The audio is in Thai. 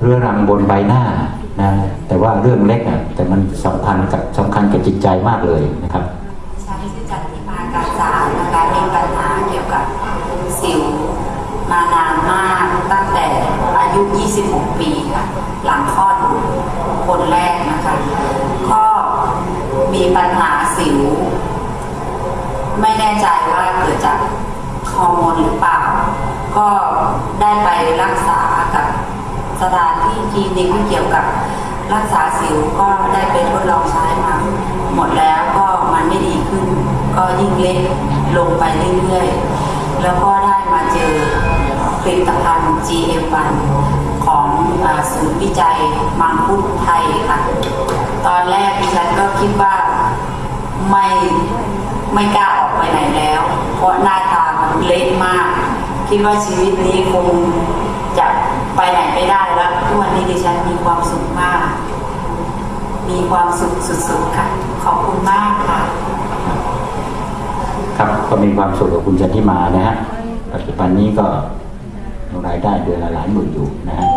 เรื้อรังบนใบหน้านะแต่ว่าเรื่องเล็กอะแต่มันสำคัญกับสำคัญกับจิตใจมากเลยนะครับฉันชื่อจันทิมาการสารนะคะมีปัญหาเกี่ยวกับสิวมานานมากตั้งแต่อายุ 26 ปีค่ะหลังคลอดคนแรกนะคะก็มีปัญหาสิว ไม่แน่ใจว่าเกิดจากฮอร์โมนหรือเปล่า ก็ได้ไปรักษา สถานที่คลินิกที่เกี่ยวกับรักษาสิวก็ได้ไปทดลองใช้มาหมดแล้วก็มันไม่ดีขึ้น ก็ยิ่งเล็กลงไปเรื่อยๆ แล้วก็ได้มาเจอผลิตภัณฑ์ GM1 ของศูนย์วิจัยมังคุดไทยค่ะ ตอนแรกดิฉันก็คิดว่าไม่ไม่กล้าออกไปไหนแล้ว เพราะหน้าตามันเล็กมาก คิดว่าชีวิตนี้คงจะไปไหนไม่ได้ ฉันมีความสุขมาก มีความสุขสุดๆค่ะ ขอบคุณมากค่ะ ครับก็มีความสุขกับคุณจันทิมานะฮะปัจจุบันนี้ก็รายได้เดือนละหลายหมื่นอยู่นะฮะ